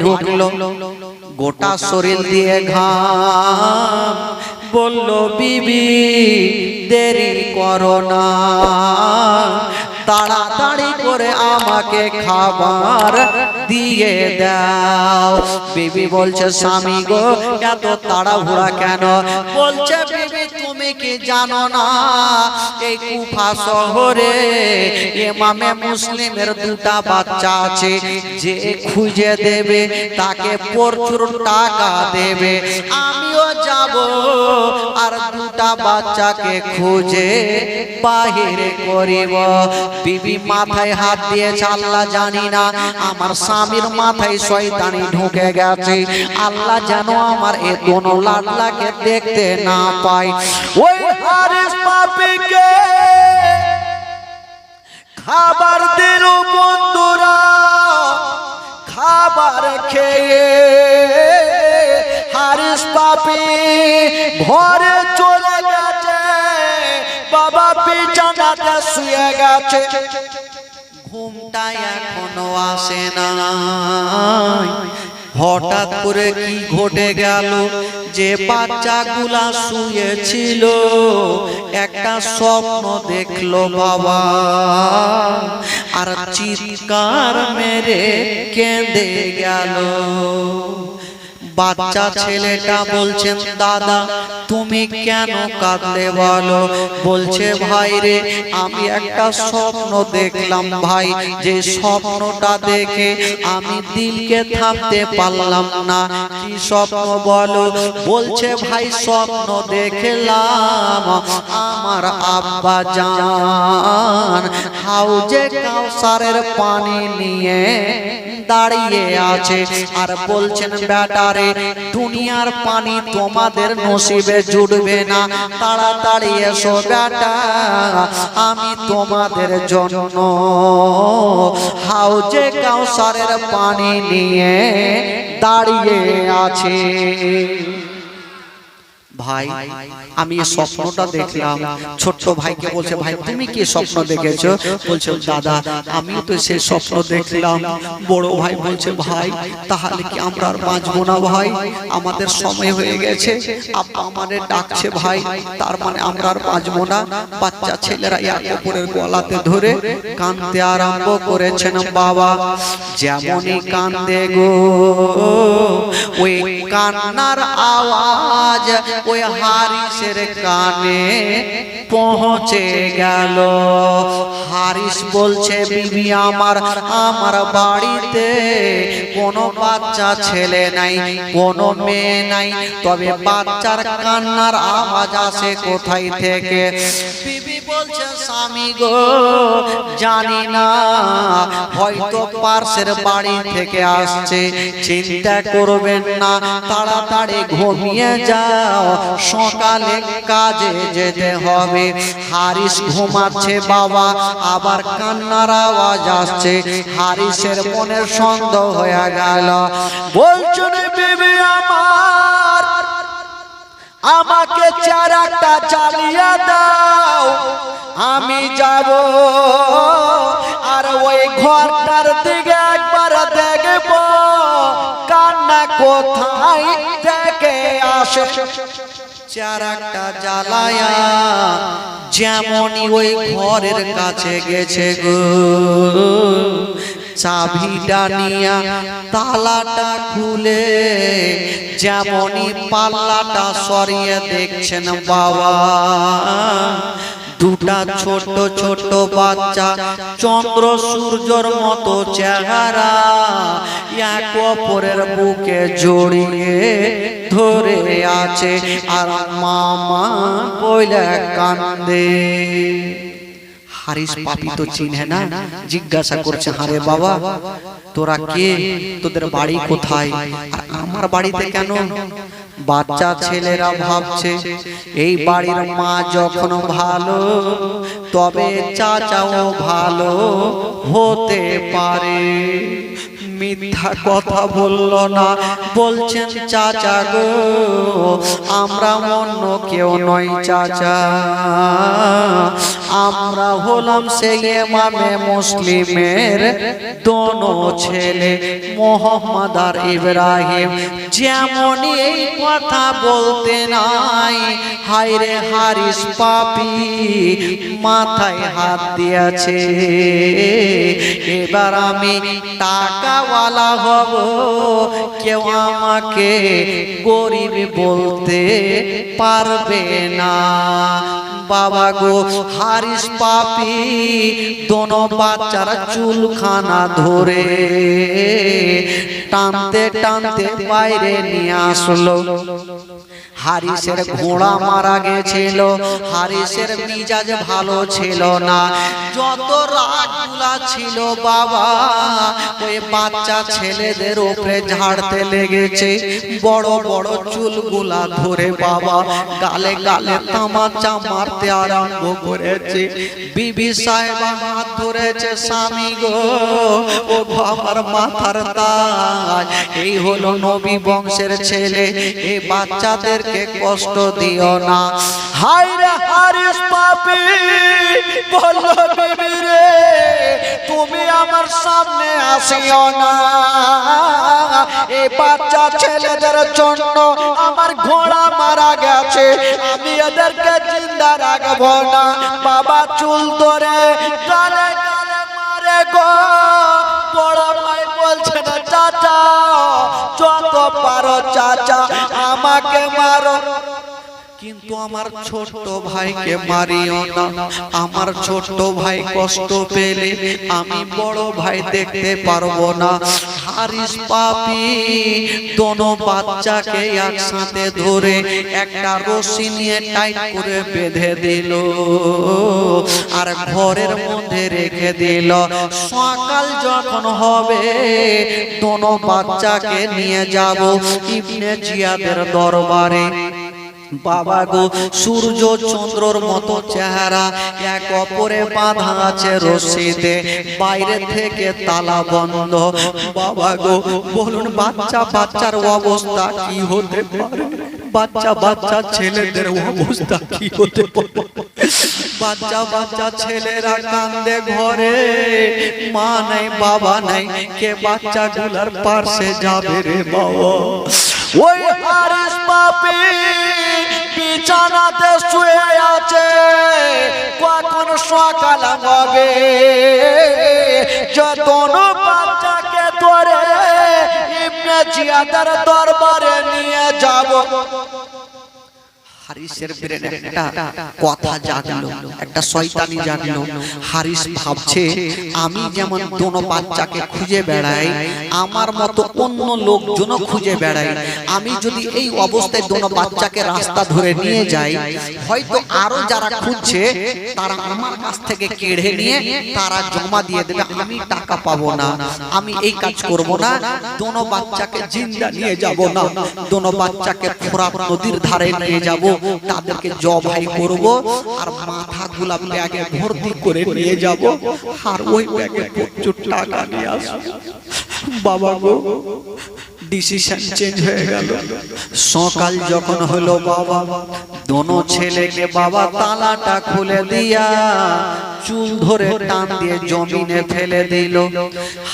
ঢুকলো গোটা শরীর দিয়ে ঘাম। বলল বিবি দেরি করো না। তাড়াতাড়ি করে আমাকে খাবার দিয়ে দাও। বিবি বলছে, স্বামী গো, এত তাড়াহুড়া কেন? বলছে, বিবি, তুমি কি জানো না? এই কুফা শহরে এমামে মুসলিমের দুটা বাচ্চা আছে। যে খুঁজে দেবে, তাকে প্রচুর টাকা দেবে। আমিও যাব আর দুটা বাচ্চাকে খুঁজে বাহিরে করিব। বিবি মাথায় হাত দিয়েছে আল্লাহ জানি না আমার স্বামীর মাথায় শয়তানি ঢুকে গেছে। আল্লাহ যেন আমার এ দোনো লাডলাকে দেখতে না পায় ওই হারিস পাপিকে খাবার দিল বন্ধুরা খাবার খেয়ে হারিস পাপি ঘরে শুয়ে গেছে ঘুমটা এখনও আসে না। হঠাৎ করে কি ঘটে গেল? যে বাচ্চাগুলা শুয়েছিল একটা স্বপ্ন দেখল বাবা। আর চিৎকার মেরে কেঁদে গেল। বাচ্চা ছেলেটা বলছেন, দাদা, তুমি কেন কাঁদলে বলো? বলছে, ভাই রে, আমি একটা স্বপ্ন দেখলাম, ভাই। যে স্বপ্নটা দেখে আমি দিলকে থামতে পারলাম না। কি স্বপ্ন বলো? বলছে, ভাই, স্বপ্ন দেখলাম আমার আব্বা জান। হাউজে কাউসারের পানি নিয়ে দাঁড়িয়ে আছে। আর বলছেন, ব্যাটারে, দুনিয়ার পানি তোমাদের নসিবে জুড়বে না। তাড়াতাড়ি এসো, ব্যাটা, আমি তোমাদের জন্য হাউজে কাউসারের পানি নিয়ে দাঁড়িয়ে আছে। ভাই আমি স্বপ্নটা দেখলাম। ছোট্ট ভাইকে বলছে ভাই তুমি কি স্বপ্ন দেখেছ? বলছে দাদা আমি তো সেই স্বপ্ন দেখলাম। বড় ভাই বলছে ভাই তাহলে কি আমরা আর বাঁচবো না ভাই? আমাদের সময় হয়ে গেছে। আব্বা আমাদের ডাকছে ভাই তার মানে আমরা আর বাঁচবো না। বাচ্চা ছেলেরা এক অপরের গলাতে ধরে কাঁদতে আরম্ভ করেছেন বাবা যেমনই কান্দে গো ওই কান্নার আওয়াজ ওই হারিসের কানে পৌঁছে গেল। হারিস বলছে, বিবি, আমার আমার বাড়িতে কোনো বাচ্চা ছেলে নাই, কোনো মেয়ে নাই। তবে বাচ্চার কান্নার আওয়াজ আসে কোথায় থেকে? বিবি বলছে স্বামী গো, জানি না, হয়তো পার্শ্বের বাড়ি থেকে আসছে। চিন্তা করবেন না, তাড়াতাড়ি ঘুমিয়ে যাও, সকালে কাজে যেতে হবে। হারিস ঘুমাচ্ছে, বাবা, আবার কান্নার আওয়াজ আসছে। হারিসের মনের সন্দেহ হয়ে গেল। বলছো রে আমার আমাকে চারাটা চালিয়ে দাও। আমি যাব। আর ওই ঘরটার দিকে একবার দেখব। কান্না কোথায় থেকে আসে? চারাটা জ্বালায়া যেমনই ওই ঘরের কাছে গেছে গো। চাবিটা নিয়া তালাটা খুলে যেমনই পাল্লাটা সরিয়ে দেখছেন বাবা। দুটা ছোট ছোট বাচ্চা চন্দ্র সূর্যর মতো চেহারা। এক অপরের বুকে জড়িয়ে ধরে আছে আর মামা বইলে কান্দে। হারিস পাপি তো চিনে না? জিজ্ঞাসা করছে হারে বাবা তোরা কে? তোদের বাড়ি কোথায়? আর আমার বাড়িতে কেন? বাচ্চা ছেলেরা ভাবছে এই বাড়ির মা যখন ভালো তবে চাচাও ভালো হতে পারে। মিথ্যা কথা বলল না। বলছেন, চাচা গো, আমরা অন্য কেউ নয় চাচা। আমরা হলাম সেই এমামে মুসলিমের দোনো ছেলে, মোহাম্মদ আর ইব্রাহিম। যেমন এই কথা বলতে নাই, হায়রে হারিস পাপি, মাথায় হাত দিয়েছে। এবার আমি টাকাওয়ালা হব, কেউ আমাকে গরিব বলতে পারবে না। বাবা গো, হারিস পাপি, দোনো বাচ্চারা চুলখানা ধরে টানতে টানতে বাইরে নিয়ে আসলো। হারিসের ঘোড়া মারা গেছিল হারিসের মিজাজ ভালো ছিল না। যত রাগগুলা ছিল বাবা ওই বাচ্চা ছেলেদের উপরে ঝাড়তে লেগেছে। বড় বড় চুলগুলা ধরে বাবা গালে গালে তামাচা মারতে আরম্ভ করেছে। বিবি সাহেবা হাত ধরেছে স্বামী গো ও বাবার মাথার তাজ এই হলো নবী বংশের ছেলে এই বাচ্চাদেরকে কষ্ট দিও না। হাই রে হারিস পাপি, বলল বিবি রে, তুমি আমার সামনে আসিও না। এই বাচ্চা ছেলেদের জন্য আমার ঘোড়া মারা গেছে, আমি এদেরকে জিন্দা রাখব না। বাবা চুল ধরে গালে গালে মারে গো। বড় ভাই বলছে না চাচা যত পারো চাচা আমাকে মারো। কিন্তু আমার ছোট ভাইকে মারিও না। আমার ছোট ভাই কষ্ট পেলে আমি বড় ভাই দেখতে পারব না। হারিস পাপি দোনো বাচ্চাকে একসাথে ধরে একটা রশি নিয়ে টাইট করে বেঁধে দিল। আর ঘরের মধ্যে রেখে দিল। সকাল যখন হবে দোনো বাচ্চাকে নিয়ে যাব ইবনে জিয়াদের দরবারে। বাবা গো, সূর্য চন্দ্রর মতো চেহারা, এক অপরে বাঁধা আছে রশিতে বাইরে থেকে তালা বন্ধ। বাবা গো, বলুন, বাচ্চা, বাচ্চার অবস্থা কি হতে পারে? বাচ্চা বাচ্চা ছেলেদের অবস্থা কি হতে পারে? বাচ্চা বাচ্চা ছেলেরা কান্দে ঘরে। মা নাই, বাবা নাই, কে বাচ্চা গুলার পাশে যাবে রে বাবা? ওই হারিস পাপি বিছানাতে শুয়ে আছে। কখন সকাল হবে? যতন বাচ্চাকে ধরে ইবনে জিয়াদার দরবারে নিয়ে যাব। হারিসের ব্রেনে একটা কথা জাগলো একটা শয়তানি জাগলো। হারিস ভাবছে আমি যেমন দোনো বাচ্চাকে খুঁজে বেড়াই আমার মতো অন্য লোকজনও খুঁজে বেড়াই আমি যদি এই অবস্থায় দোনো বাচ্চাকে রাস্তা ধরে নিয়ে যাই হয়তো আরও যারা খুঁজছে তারা আমার কাছ থেকে কেড়ে নিয়ে তারা জমা দিয়ে দেবে আমি টাকা পাবো না আমি এই কাজ করব না দোনো বাচ্চাকে জিন্দা নিয়ে যাব না দোনো বাচ্চাকে ফোরাত নদীর ধারে নিয়ে যাব তাদেরকে জবাই করব আর মাথা গুলা ব্যাগে ভর্তি করে নিয়ে যাব আর ওই ব্যাগে প্রচুর টাকা নিয়ে আসব। বাবা গো ডিসিশন চেঞ্জ হয়ে গেল। সকাল যখন হলো বাবা দোনো ছেলেকে বাবা তালাটা খুলে দিয়া চুল ধরে টান দিয়ে জমিনে ফেলে দিল।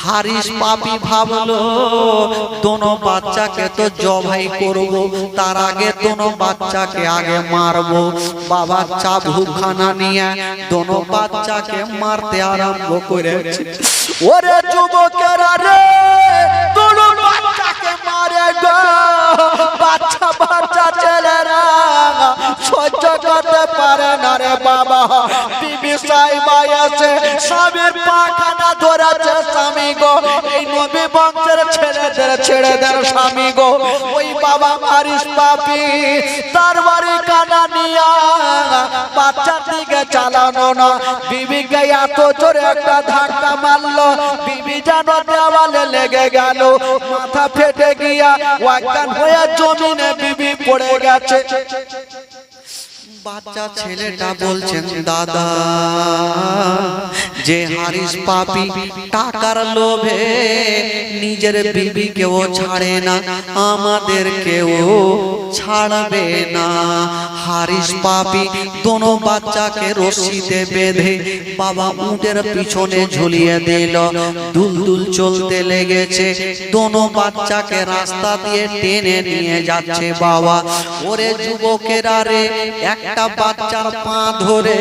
হারিস পাপি ভাবলো, দোনো বাচ্চাকে তো জবাই করব, তার আগে দোনো বাচ্চাকে আগে মারবো। বাবা চাবুখানা নিয়ে দোনো বাচ্চাকে মারতে আরম্ভ করেছে। ওরে যুবকেরা রে, দোনো বাচ্চাকে মারে গো। বাচ্চা বাচ্চা সহ্য করতে পারে না রে বাবা। বিবি সাইবা এসে স্বামীর পাখানা ধরেছে স্বামী গো। এই নবী বংশের ছেলেদের ছেড়েদের স্বামী গো। ওই বাবা মারিস পাপি তার বাড়ি কানা নিয়া বাচ্চার দিকে চালানো না। বিবিকে এত জোরে একটা ধাক্কা মারলো। বিবি যেন দেওয়ালে লেগে গেল। মাথা ফেটে গিয়া ওয়াকান হয়ে জমিনে বিবি পড়ে গেছে। বাচ্চা ছেলেটা বলছেন দাদা যে হারিস পাপি টাকার লোভে নিজের বিবিকেও ছাড়ে না আমাদেরকেও ছাড়বে না। হারিস পাপি দোনো বাচ্চাকে রশিতে বেঁধে বাবা উটের পিছনে ঝুলিয়ে দিল। দুল। দুল চলতে লেগেছে। দোনো বাচ্চাকে রাস্তা দিয়ে টেনে নিয়ে যাচ্ছে বাবা। ওরে যুবকেরা রে একটা বাচ্চার পা ধরে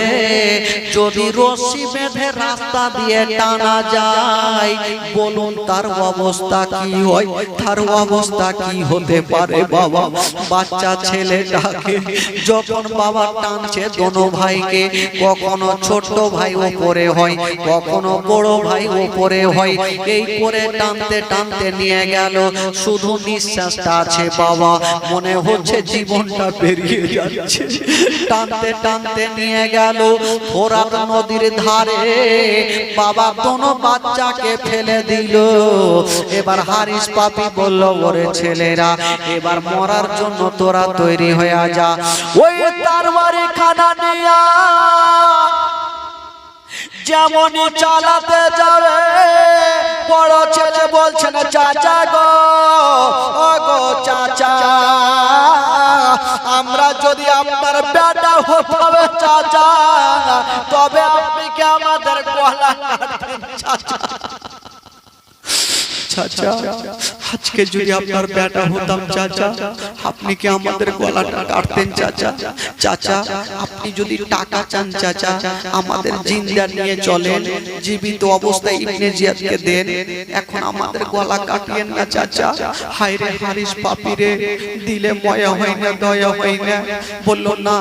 যদি রশি বেঁধে রাস্তা দিয়ে টানা যায়, বলুন তার অবস্থা কি হয়? তার অবস্থা কি হতে পারে বাবা? বাচ্চা ছেলেটাকে যখন বাবা টানছে, দোনো ভাইকে কখনো ছোট ভাই ওপরে হয়, কখনো বড় ভাই ওপরে হয়, এই করে টানতে টানতে নিয়ে গেল। শুধু নিঃশ্বাসটা আছে বাবা, মনে হচ্ছে জীবনটা বেরিয়ে যাচ্ছে। টানতে টানতে নিয়ে গেল। ফোরাত নদীর ধারে বাবা দোনো বাচ্চাকে ফেলে দিল। এবার হারিস পাপি বলল, ওরে ছেলেরা, এবার মরার জন্য তোরা তৈরি হয়ে যা। ওই তার বাড়ি খানা নিয়া যেমনই চালাতে যাবে, বড় ছেলে বলছেন চাচা গো গো বেটা হতে হবে চাচা। তবে আপনি কি আমাদের গলা চাচা? চাচা আজকে যদি আপনার বেটা হতাম, চাচা, আপনি কি আমাদের গলাটা কাটতেন, চাচা? চাচা, আপনি যদি টাকা চান, চাচা, আমাদের জিন্দা নিয়ে চলেন, জীবিত অবস্থায় ইবনে জিয়াদকে দেন, এখন আমাদের গলা কাটিয়েন না, চাচা। হায় রে হারিস পাপিরে দিলে ময়া হয় না, দয়া হয় না। বলল, না,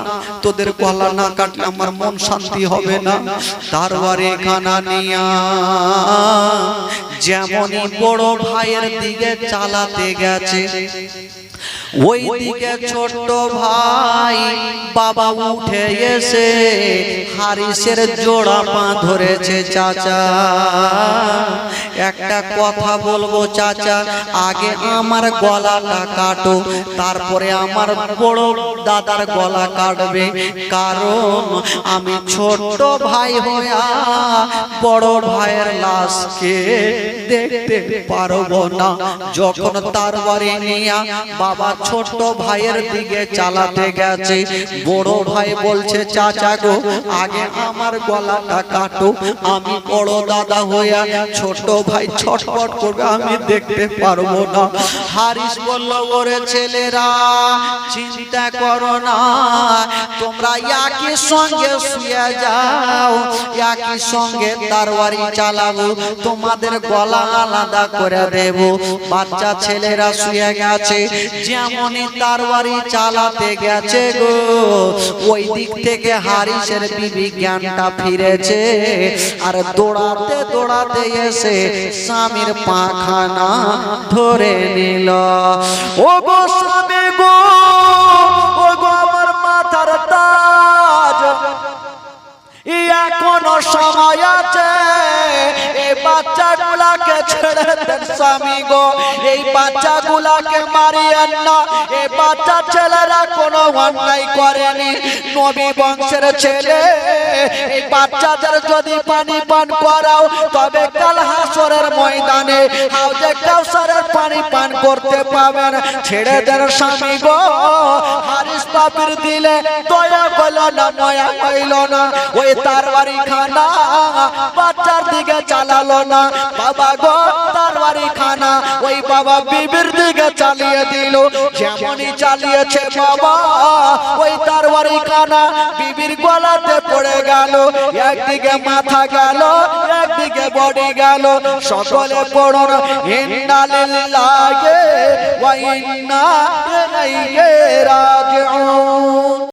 তোদের গলা না কাটলে আমার মন শান্তি হবে না। তারবারে খানা নিয়া, যেমনই বড় ভাইয়ের দিকে চালাতে গেছে। ওই দিকে ছোট ভাই বাবা উঠে এসে হারিসের জোড়া পা ধরেছে চাচা। একটা কথা বলব, চাচা। আগে আমার গলাটা কাটো, তারপরে আমার বড় দাদার গলা কাটবে। কারণ আমি ছোট ভাই হইয়া বড় ভাইয়ের লাশকে দেখতে পারব না। যখন তার বাড়ি নিয়া বাবা ছোট ভাইয়ের দিকে চালাতে গেছে, বড় ভাই বলছে, চাচা গো, আগে আমার গলাটা কাটো। আমি বড় দাদা হইয়া ছোট ভাই ছটফট করবে, আমি দেখতে পারব না। হারিস বলল, ওরে ছেলেরা, চিন্তা করো না। তোমরা একই সঙ্গে শুয়ে যাও, একই সঙ্গে তারওয়ারি চালাবো, তোমাদের গলা আলাদা করে দেব। বাচ্চা ছেলেরা শুয়ে গেছে, যেমনই তারওয়ারি চালাতে গেছে গো, ওই দিক থেকে হারিসের বিবি জ্ঞানটা ফিরেছে। আর দৌড়াতে দৌড়াতে এসে স্বামীর পাখানা ধরে নিল। ও গো স্বামী গো, ও গো আমার মাথার তাজ। এখনও সময় আছে বাচ্চাগুলাকে ছেড়ে দেন স্বামী গো। এই বাচ্চাগুলাকে না। বাচ্চা ছেলেরা কোনো অন্যায় করেনি। নবী বংশের ছেলে, এই বাচ্চাদের যদি পানি পান করাও, তবে কাল হাসরের ময়দানে হাউজে কাউসারের পানি পান করতে পাবেন। ছেড়ে দেন স্বামী গো। হারিস পাপির দিলে দয়া হইল না, ময়া হইল না। ওই তার বাড়ি খানা বাচ্চার দিকে চালালো না। বাবা গো, তার খানা। ওই বাবা বিবির দিকে চালিয়ে দিল। যেমনই চালিয়েছে বাবা, ওই তার খানা। বিবির গলাতে পড়ে গেল। একদিকে মাথা গেল, একদিকে বডি গেল। সকলে পড়ুন, ইন্না লিল্লাহি ওয়া ইন্না ইলাইহি